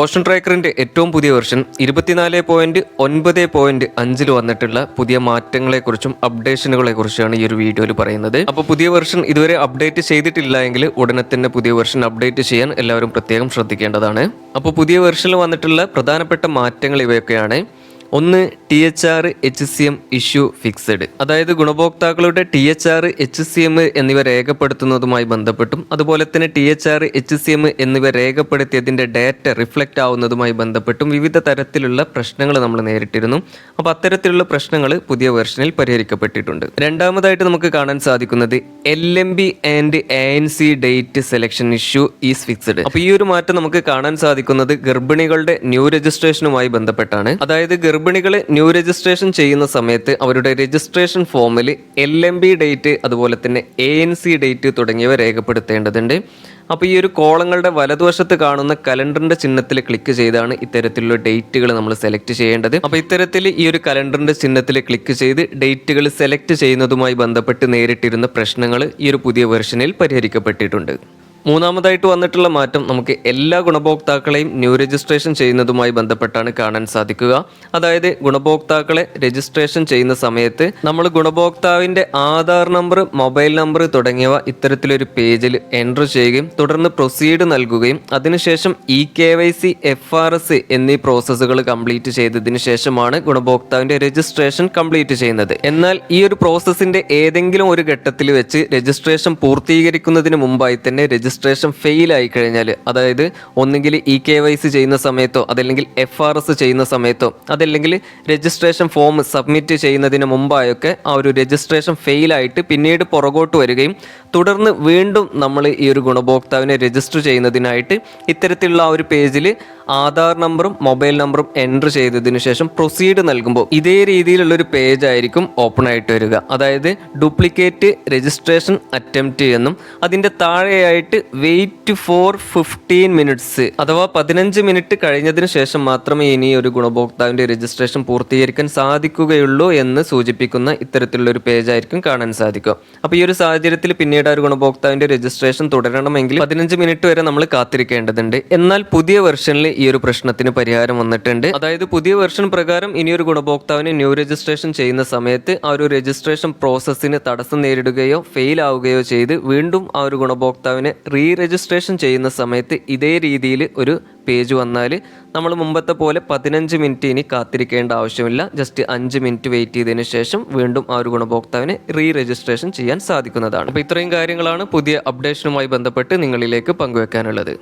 Portion ട്രാക്കറിന്റെ ഏറ്റവും പുതിയ version ഇരുപത്തിനാല് പോയിന്റ് ഒൻപത് പോയിന്റ് അഞ്ചിൽ വന്നിട്ടുള്ള പുതിയ മാറ്റങ്ങളെക്കുറിച്ചും അപ്ഡേഷനുകളെ കുറിച്ചാണ് ഈ ഒരു വീഡിയോയിൽ പറയുന്നത്. അപ്പോൾ പുതിയ വെർഷൻ ഇതുവരെ അപ്ഡേറ്റ് ചെയ്തിട്ടില്ല എങ്കിൽ ഉടനെ തന്നെ പുതിയ വെർഷൻ അപ്ഡേറ്റ് ചെയ്യാൻ എല്ലാവരും പ്രത്യേകം ശ്രദ്ധിക്കേണ്ടതാണ്. അപ്പോൾ പുതിയ വെർഷനിൽ വന്നിട്ടുള്ള പ്രധാനപ്പെട്ട മാറ്റങ്ങൾ ഇവയൊക്കെയാണ്. ഒന്ന് T H R H C M issue fixed. അതായത് ഗുണഭോക്താക്കളുടെ T H R H C M എന്നിവ രേഖപ്പെടുത്തുന്നതുമായി ബന്ധപ്പെട്ടും അതുപോലെ തന്നെ T H R H C M എന്നിവ രേഖപ്പെടുത്തിയതിന്റെ ഡാറ്റ റിഫ്ലക്റ്റ് ആവുന്നതുമായി ബന്ധപ്പെട്ടും വിവിധ തരത്തിലുള്ള പ്രശ്നങ്ങൾ നമ്മൾ നേരിട്ടിരുന്നു. അപ്പോൾ അത്തരത്തിലുള്ള പ്രശ്നങ്ങൾ പുതിയ വെർഷനിൽ പരിഹരിക്കപ്പെട്ടിട്ടുണ്ട്. രണ്ടാമതായിട്ട് നമുക്ക് കാണാൻ സാധിക്കുന്നത് L M B and A N C date selection issue is fixed അപ്പോൾ ഈ ഒരു മാറ്റം നമുക്ക് കാണാൻ സാധിക്കുന്നത് ഗർഭിണികളുടെ ന്യൂ രജിസ്ട്രേഷനുമായി ബന്ധപ്പെട്ടാണ്. അതായത് ഗർഭിണികൾ ന്യൂ രജിസ്ട്രേഷൻ ചെയ്യുന്ന സമയത്ത് അവരുടെ രജിസ്ട്രേഷൻ ഫോമിൽ എൽ എം ബി ഡേറ്റ് അതുപോലെ തന്നെ എ എൻ സി ഡേറ്റ് തുടങ്ങിയവ രേഖപ്പെടുത്തേണ്ടതുണ്ട്. അപ്പോൾ ഈ ഒരു കോളങ്ങളുടെ വലതുവശത്ത് കാണുന്ന കലണ്ടറിന്റെ ചിഹ്നത്തിൽ ക്ലിക്ക് ചെയ്താണ് ഇത്തരത്തിലുള്ള ഡേറ്റുകൾ നമ്മൾ സെലക്ട് ചെയ്യേണ്ടത്. അപ്പോൾ ഇത്തരത്തിൽ ഈ ഒരു കലണ്ടറിന്റെ ചിഹ്നത്തിൽ ക്ലിക്ക് ചെയ്ത് ഡേറ്റുകൾ സെലക്ട് ചെയ്യുന്നതുമായി ബന്ധപ്പെട്ട് നേരിട്ടിരുന്ന പ്രശ്നങ്ങൾ ഈ ഒരു പുതിയ വെർഷനിൽ പരിഹരിക്കപ്പെട്ടിട്ടുണ്ട്. മൂന്നാമതായിട്ട് വന്നിട്ടുള്ള മാറ്റം നമുക്ക് എല്ലാ ഗുണഭോക്താക്കളെയും ന്യൂ രജിസ്ട്രേഷൻ ചെയ്യുന്നതുമായി ബന്ധപ്പെട്ടാണ് കാണാൻ സാധിക്കുക. അതായത് ഗുണഭോക്താക്കളെ രജിസ്ട്രേഷൻ ചെയ്യുന്ന സമയത്ത് നമ്മൾ ഗുണഭോക്താവിന്റെ ആധാർ നമ്പർ മൊബൈൽ നമ്പർ തുടങ്ങിയവ ഇത്തരത്തിലൊരു പേജിൽ എൻട്രി ചെയ്യുകയും തുടർന്ന് പ്രൊസീഡ് നൽകുകയും അതിനുശേഷം E K Y C F R S എന്നീ പ്രോസസ്സുകൾ കംപ്ലീറ്റ് ചെയ്തതിന് ശേഷമാണ് ഗുണഭോക്താവിന്റെ രജിസ്ട്രേഷൻ കംപ്ലീറ്റ് ചെയ്യുന്നത്. എന്നാൽ ഈ ഒരു പ്രോസസ്സിന്റെ ഏതെങ്കിലും ഒരു ഘട്ടത്തിൽ വെച്ച് രജിസ്ട്രേഷൻ പൂർത്തീകരിക്കുന്നതിന് മുമ്പായി തന്നെ ഫെയിൽ ആയി കഴിഞ്ഞാൽ അതായത് ഒന്നുകിൽ ഇ കെ വൈ സി ചെയ്യുന്ന സമയത്തോ അതല്ലെങ്കിൽ എഫ് ആർ എസ് ചെയ്യുന്ന സമയത്തോ അതല്ലെങ്കിൽ രജിസ്ട്രേഷൻ ഫോം സബ്മിറ്റ് ചെയ്യുന്നതിന് മുമ്പായൊക്കെ ആ ഒരു രജിസ്ട്രേഷൻ ഫെയിലായിട്ട് പിന്നീട് പുറകോട്ട് വരികയും തുടർന്ന് വീണ്ടും നമ്മൾ ഈ ഒരു ഗുണഭോക്താവിനെ രജിസ്റ്റർ ചെയ്യുന്നതിനായിട്ട് ഇത്തരത്തിലുള്ള ആ ഒരു പേജിൽ ആധാർ നമ്പറും മൊബൈൽ നമ്പറും എന്റർ ചെയ്തതിനു ശേഷം പ്രൊസീഡ് നൽകുമ്പോൾ ഇതേ രീതിയിലുള്ള ഒരു പേജ് ആയിരിക്കും ഓപ്പൺ ആയിട്ട് വരിക. അതായത് ഡ്യൂപ്ലിക്കേറ്റ് രജിസ്ട്രേഷൻ അറ്റംപ്റ്റ് എന്നും അതിന്റെ താഴെയായിട്ട് വെയിറ്റ് ഫോർ ഫിഫ്റ്റീൻ മിനിറ്റ്സ് അഥവാ പതിനഞ്ച് മിനിറ്റ് കഴിഞ്ഞതിന് ശേഷം മാത്രമേ ഇനി ഒരു ഗുണഭോക്താവിന്റെ രജിസ്ട്രേഷൻ പൂർത്തീകരിക്കാൻ സാധിക്കുകയുള്ളൂ എന്ന് സൂചിപ്പിക്കുന്ന ഇത്തരത്തിലുള്ള ഒരു പേജ് ആയിരിക്കും കാണാൻ സാധിക്കും അപ്പോൾ ഈ ഒരു സാഹചര്യത്തിൽ പിന്നീട് ഒരു ഗുണഭോക്താവിന്റെ രജിസ്ട്രേഷൻ തുടരണമെങ്കിൽ പതിനഞ്ച് മിനിറ്റ് വരെ നമ്മൾ കാത്തിരിക്കേണ്ടതുണ്ട്. എന്നാൽ പുതിയ വെർഷനിൽ ഈ ഒരു പ്രശ്നത്തിന് പരിഹാരം വന്നിട്ടുണ്ട്. അതായത് പുതിയ വെർഷൻ പ്രകാരം ഇനിയൊരു ഗുണഭോക്താവിന് ന്യൂ രജിസ്ട്രേഷൻ ചെയ്യുന്ന സമയത്ത് ആ ഒരു രജിസ്ട്രേഷൻ പ്രോസസ്സിന് തടസ്സം നേരിടുകയോ ഫെയിൽ ആവുകയോ ചെയ്ത് വീണ്ടും ആ ഒരു ഗുണഭോക്താവിനെ റീ രജിസ്ട്രേഷൻ ചെയ്യുന്ന സമയത്ത് ഇതേ രീതിയിൽ ഒരു പേജ് വന്നാൽ നമ്മൾ മുമ്പത്തെ പോലെ പതിനഞ്ച് മിനിറ്റ് ഇനി കാത്തിരിക്കേണ്ട ആവശ്യമില്ല. ജസ്റ്റ് അഞ്ച് മിനിറ്റ് വെയിറ്റ് ചെയ്തതിന് ശേഷം വീണ്ടും ആ ഒരു ഗുണഭോക്താവിനെ റീ രജിസ്ട്രേഷൻ ചെയ്യാൻ സാധിക്കുന്നതാണ്. അപ്പോൾ ഇത്രയും കാര്യങ്ങളാണ് പുതിയ അപ്ഡേഷനുമായി ബന്ധപ്പെട്ട് നിങ്ങളിലേക്ക് പങ്കുവെക്കാനുള്ളത്.